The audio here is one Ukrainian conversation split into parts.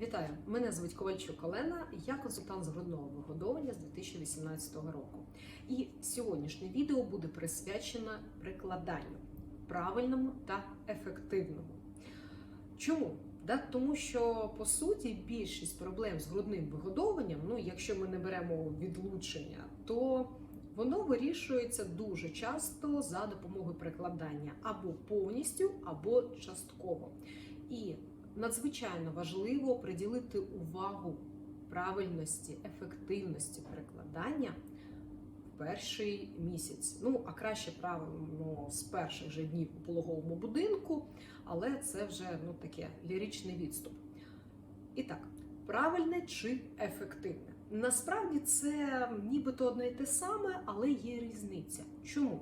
Вітаю! Мене звуть Ковальчук Олена, я консультант з грудного вигодовування з 2018 року. І сьогоднішнє відео буде присвячено прикладанню правильному та ефективному. Чому? Да, тому що по суті більшість проблем з грудним вигодовуванням, ну якщо ми не беремо відлучення, то воно вирішується дуже часто за допомогою прикладання або повністю, або частково. І надзвичайно важливо приділити увагу правильності, ефективності перекладання в перший місяць. Ну, а краще правильно з перших же днів у пологовому будинку, але це вже ну, таке ліричний відступ. І так, правильне чи ефективне? Насправді це нібито одне й те саме, але є різниця. Чому?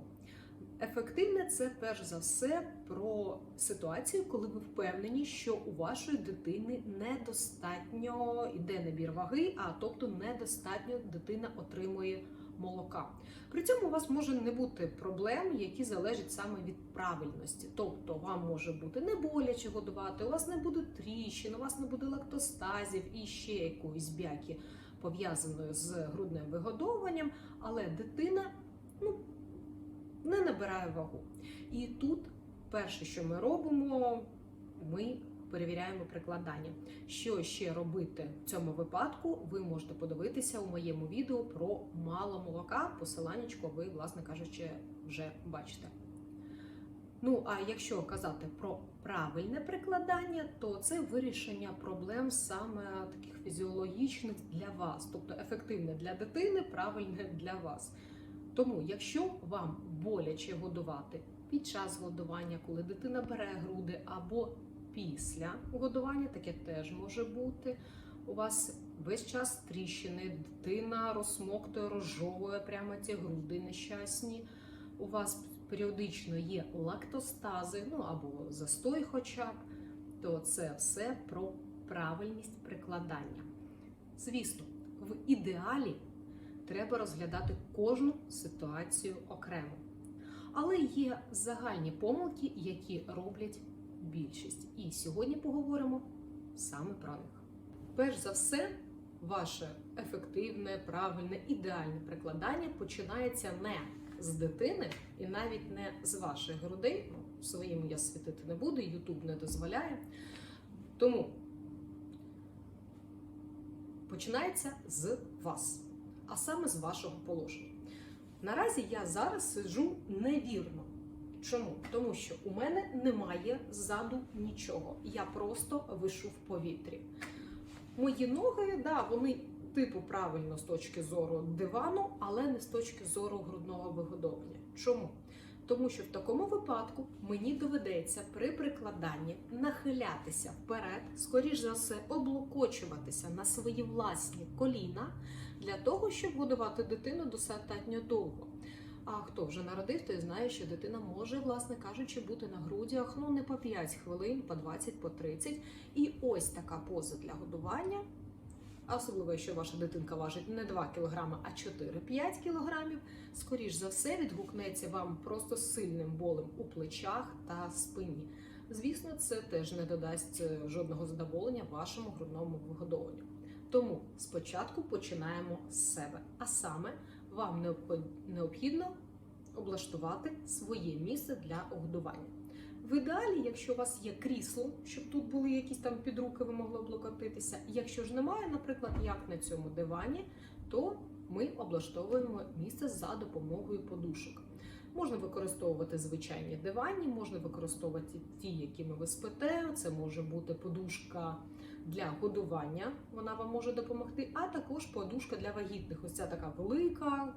Ефективне це перш за все про ситуацію, коли ви впевнені, що у вашої дитини недостатньо йде набір ваги, а тобто недостатньо дитина отримує молока. При цьому у вас може не бути проблем, які залежать саме від правильності. Тобто вам може бути не боляче годувати, у вас не буде тріщин, у вас не буде лактостазів і ще якоїсь бяки пов'язаної з грудним вигодовуванням, але дитина ну, не набирає вагу. І тут перше, що ми робимо, ми перевіряємо прикладання. Що ще робити в цьому випадку, ви можете подивитися у моєму відео про мало молока. Посиланнячко ви, власне кажучи, вже бачите. Ну, а якщо казати про правильне прикладання, то це вирішення проблем саме таких фізіологічних для вас, тобто ефективне для дитини, правильне для вас. Тому, якщо вам боляче годувати під час годування, коли дитина бере груди, або після годування, таке теж може бути. У вас весь час тріщини, дитина розсмоктує, розжовує прямо ці груди нещасні. У вас періодично є лактостази, ну або застой, хоча б, то це все про правильність прикладання. Звісно, в ідеалі треба розглядати кожну ситуацію окремо. Але є загальні помилки, які роблять більшість. І сьогодні поговоримо саме про них. Перш за все, ваше ефективне, правильне, ідеальне прикладання починається не з дитини і навіть не з ваших грудей. Ну, своїм я світити не буду, Ютуб не дозволяє. Тому починається з вас, а саме з вашого положення. Наразі я зараз сиджу невірно. Чому? Тому що у мене немає ззаду нічого. Я просто вишу в повітрі. Мої ноги, да, вони типу правильно з точки зору дивану, але не з точки зору грудного вигодовування. Чому? Тому що в такому випадку мені доведеться при прикладанні нахилятися вперед, скоріш за все, облокочуватися на свої власні коліна для того, щоб годувати дитину достатньо довго. А хто вже народив, той знає, що дитина може, власне кажучи, бути на грудях ну не по 5 хвилин, по 20, по 30. І ось така поза для годування. Особливо, якщо ваша дитинка важить не 2 кг, а 4-5 кг, скоріш за все, відгукнеться вам просто сильним болем у плечах та спині. Звісно, це теж не додасть е, жодного задоволення вашому грудному вигодовуванню. Тому спочатку починаємо з себе. А саме вам необхідно облаштувати своє місце для годування. В ідеалі, якщо у вас є крісло, щоб тут були якісь там підруки, ви могли облокотитися. Якщо ж немає, наприклад, як на цьому дивані, то ми облаштовуємо місце за допомогою подушок. Можна використовувати звичайні дивані, можна використовувати ті, якими ви спите. Це може бути подушка для годування, вона вам може допомогти, а також подушка для вагітних. Ось ця така велика,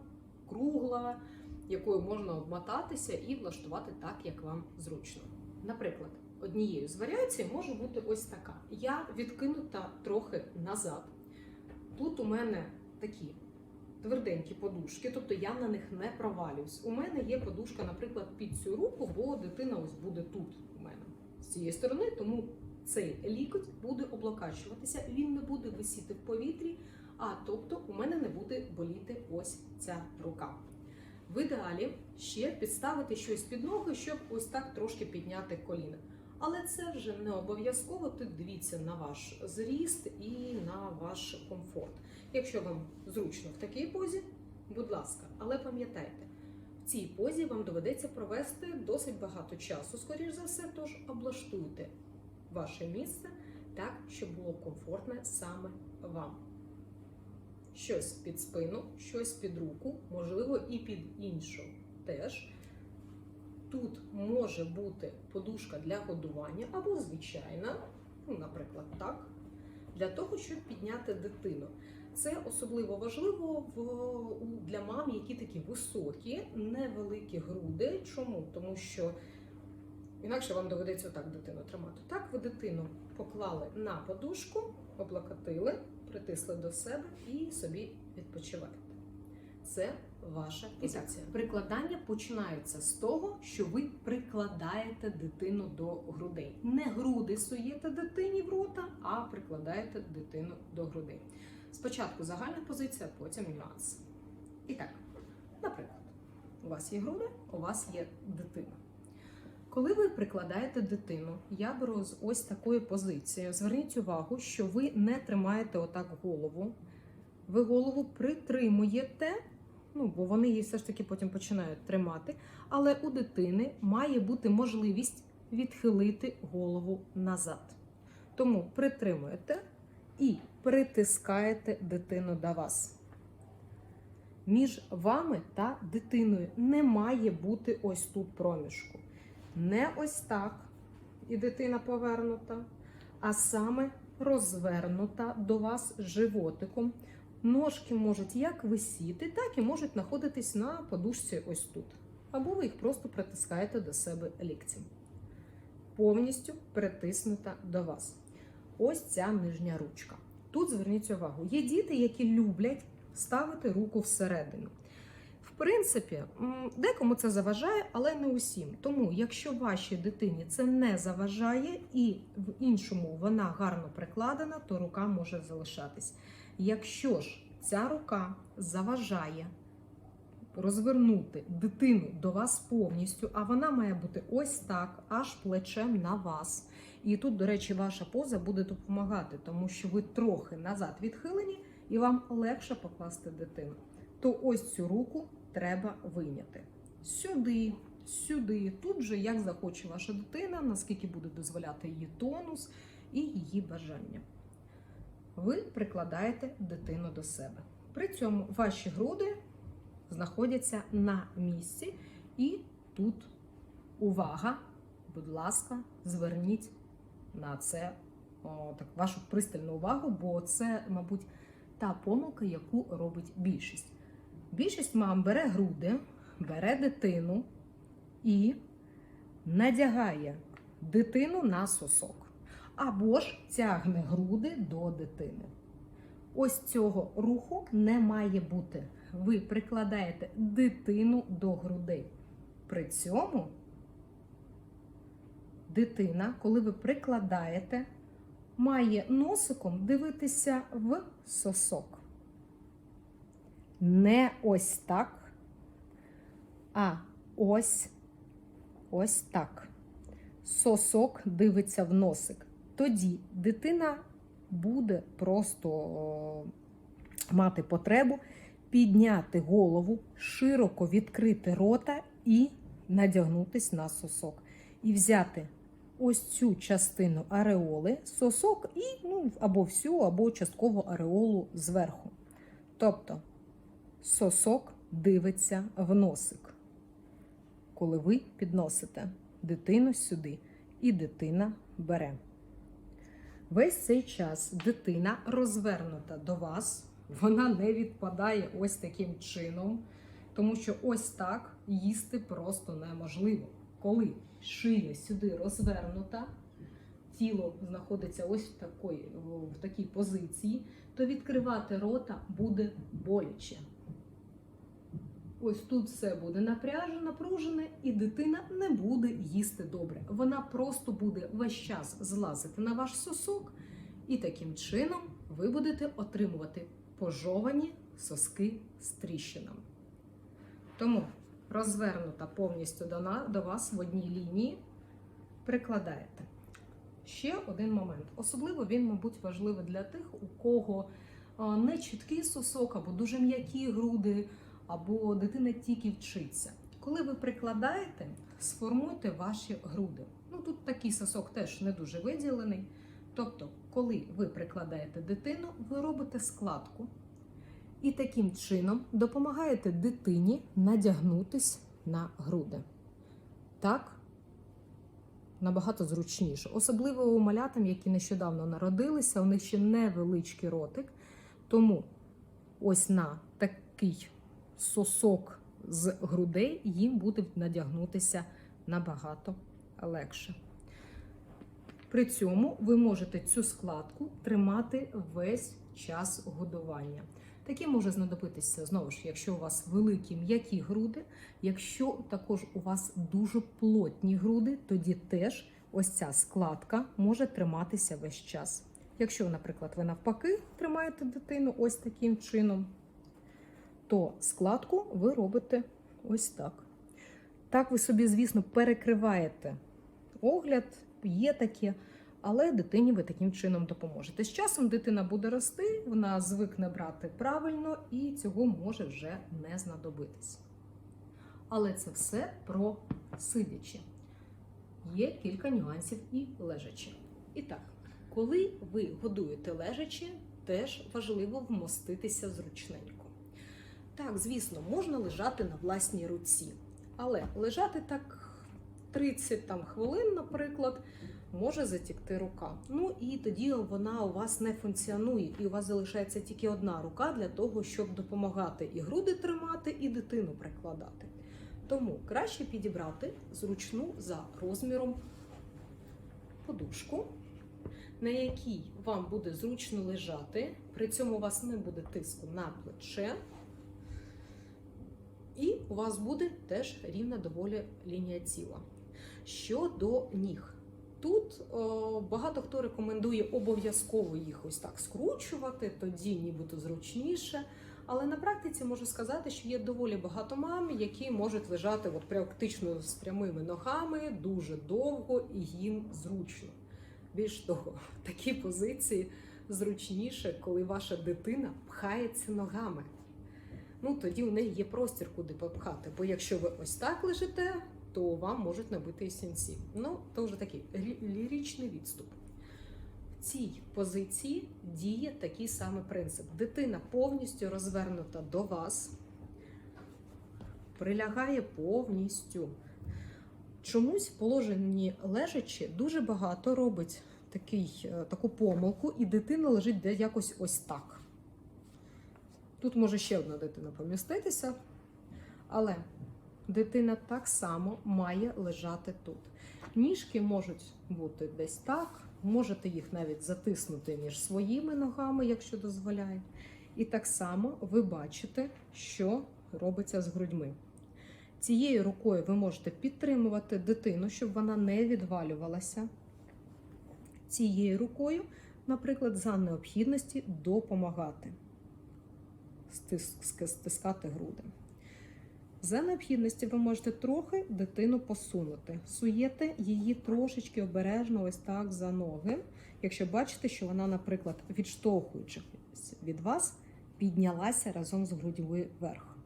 кругла, якою можна обмотатися і влаштувати так, як вам зручно. Наприклад, однією з варіацій може бути ось така. Я відкинута трохи назад. Тут у мене такі тверденькі подушки, тобто я на них не провалююсь. У мене є подушка, наприклад, під цю руку, бо дитина ось буде тут у мене з цієї сторони, тому цей лікоть буде облокачуватися, він не буде висіти в повітрі, а тобто у мене не буде боліти ось ця рука. В ідеалі ще підставити щось під ноги, щоб ось так трошки підняти коліна. Але це вже не обов'язково. Тут дивіться на ваш зріст і на ваш комфорт. Якщо вам зручно в такій позі, будь ласка, але пам'ятайте, в цій позі вам доведеться провести досить багато часу, скоріш за все, тож облаштуйте ваше місце так, щоб було комфортне саме вам. Щось під спину, щось під руку, можливо, і під іншу теж. Тут може бути подушка для годування або звичайна, ну, наприклад, так, для того, щоб підняти дитину. Це особливо важливо в, для мам, які такі високі, невеликі груди. Чому? Тому що інакше вам доведеться отак дитину тримати. Так, ви дитину поклали на подушку, облокотили, притисли до себе і собі відпочиваєте. Це ваша позиція. Прикладання починається з того, що ви прикладаєте дитину до грудей. Не груди суєте дитині в рота, а прикладаєте дитину до грудей. Спочатку загальна позиція, потім нюанс. І так, наприклад, у вас є груди, у вас є дитина. Коли ви прикладаєте дитину, я беру з ось такою позицією. Зверніть увагу, що ви не тримаєте отак голову. Ви голову притримуєте, ну бо вони її все ж таки потім починають тримати. Але у дитини має бути можливість відхилити голову назад. Тому притримуєте і притискаєте дитину до вас. Між вами та дитиною не має бути ось тут проміжку. Не ось так, і дитина повернута, а саме розвернута до вас животиком. Ножки можуть як висіти, так і можуть знаходитись на подушці ось тут. Або ви їх просто притискаєте до себе ліктем. Повністю притиснута до вас. Ось ця нижня ручка. Тут зверніть увагу, є діти, які люблять ставити руку всередину. В принципі, декому це заважає, але не усім. Тому, якщо вашій дитині це не заважає і в іншому вона гарно прикладена, то рука може залишатись. Якщо ж ця рука заважає розвернути дитину до вас повністю, а вона має бути ось так, аж плечем на вас. І тут, до речі, ваша поза буде допомагати, тому що ви трохи назад відхилені, і вам легше покласти дитину. То ось цю руку треба вийняти. Сюди, сюди. Тут же як захоче ваша дитина, наскільки буде дозволяти її тонус і її бажання. Ви прикладаєте дитину до себе. При цьому ваші груди знаходяться на місці, і тут увага, будь ласка, зверніть на це о, так, вашу пристальну увагу, бо це, мабуть, та помилка, яку робить більшість. Більшість мам бере груди, бере дитину і надягає дитину на сосок. Або ж тягне груди до дитини. Ось цього руху не має бути. Ви прикладаєте дитину до грудей. При цьому дитина, коли ви прикладаєте, має носиком дивитися в сосок. Не ось так, а ось ось так. Сосок дивиться в носик. Тоді дитина буде просто мати потребу підняти голову, широко відкрити рота і надягнутись на сосок. І взяти ось цю частину ареоли, сосок і ну, або всю, або часткову ареолу зверху. Тобто сосок дивиться в носик, коли ви підносите дитину сюди, і дитина бере. Весь цей час дитина розвернута до вас, вона не відпадає ось таким чином, тому що ось так їсти просто неможливо. Коли шия сюди розвернута, тіло знаходиться ось в такій, в такій позиції, то відкривати рота буде боляче. Ось тут все буде напряжено, напружене, і дитина не буде їсти добре. Вона просто буде весь час злазити на ваш сосок, і таким чином ви будете отримувати пожовані соски з тріщинами. Тому розвернута повністю до, вас в одній лінії прикладаєте. ще один момент. Особливо він, мабуть, важливий для тих, у кого не чіткий сосок, або дуже м'які груди, або дитина тільки вчиться. Коли ви прикладаєте, сформуйте ваші груди. Ну тут такий сосок теж не дуже виділений. Тобто, коли ви прикладаєте дитину, ви робите складку і таким чином допомагаєте дитині надягнутись на груди. Так набагато зручніше. Особливо у малятам, які нещодавно народилися, у них ще невеличкий ротик. Тому ось на такий сосок з грудей їм буде надягнутися набагато легше. При цьому ви можете цю складку тримати весь час годування. Таке може знадобитися знову ж, якщо у вас великі м'які груди. Якщо також у вас дуже плотні груди, тоді теж ось ця складка може триматися весь час. Якщо, наприклад, ви навпаки тримаєте дитину ось таким чином, то складку ви робите ось так. Так ви собі, звісно, перекриваєте огляд, є таке, але дитині ви таким чином допоможете. З часом дитина буде рости, вона звикне брати правильно і цього може вже не знадобитись. Але це все про сидячи. Є кілька нюансів і лежачи. І так, коли ви годуєте лежачи, теж важливо вмоститися зручненько. Так, звісно, можна лежати на власній руці, але лежати так 30 там, хвилин, наприклад, може затікти рука. Ну і тоді вона у вас не функціонує, і у вас залишається тільки одна рука для того, щоб допомагати і груди тримати, і дитину прикладати. Тому краще підібрати зручну за розміром подушку, на якій вам буде зручно лежати, при цьому у вас не буде тиску на плече. І у вас буде теж рівна доволі лінія тіла. Щодо ніг, тут о, багато хто рекомендує обов'язково їх ось так скручувати, тоді нібито зручніше. Але на практиці можу сказати, що є доволі багато мам, які можуть лежати от практично з прямими ногами дуже довго і їм зручно. Більш того, в такій позиції зручніше, коли ваша дитина пхається ногами. Ну тоді у неї є простір, куди попхати. Бо якщо ви ось так лежите, то вам можуть набити і сінці. Ну, то вже такий лі- ліричний відступ. В цій позиції діє такий самий принцип. Дитина повністю розвернута до вас, прилягає повністю. Чомусь в положенні лежачи дуже багато робить такий, е, таку помилку, і дитина лежить де якось ось так. Тут може ще одна дитина поміститися, але дитина так само має лежати тут. Ніжки можуть бути десь так, можете їх навіть затиснути між своїми ногами, якщо дозволяють. І так само ви бачите, що робиться з грудьми. Цією рукою ви можете підтримувати дитину, щоб вона не відвалювалася. Цією рукою, наприклад, за необхідності допомагати стискати груди. За необхідності ви можете трохи дитину посунути. Суєте її трошечки обережно, ось так за ноги. Якщо бачите, що вона, наприклад, відштовхуючись від вас, піднялася разом з грудьми вверх.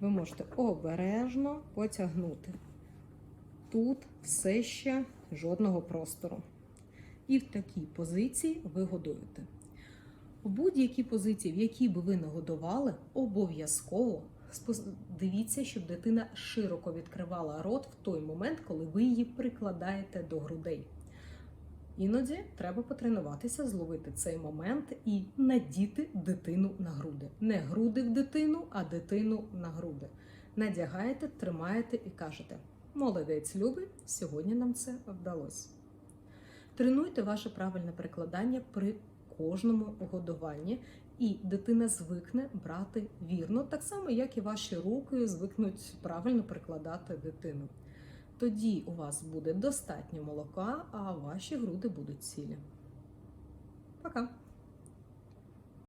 Ви можете обережно потягнути. Тут все ще жодного простору. І в такій позиції ви годуєте. В будь-якій позиції, в якій би ви нагодували, обов'язково дивіться, щоб дитина широко відкривала рот в той момент, коли ви її прикладаєте до грудей. Іноді треба потренуватися, зловити цей момент і надіти дитину на груди. Не груди в дитину, а дитину на груди. Надягаєте, тримаєте і кажете: молодець, любий, сьогодні нам це вдалося. Тренуйте ваше правильне перекладання при кожному годуванні, і дитина звикне брати вірно, так само, як і ваші руки звикнуть правильно прикладати дитину. Тоді у вас буде достатньо молока, а ваші груди будуть цілі. Пока!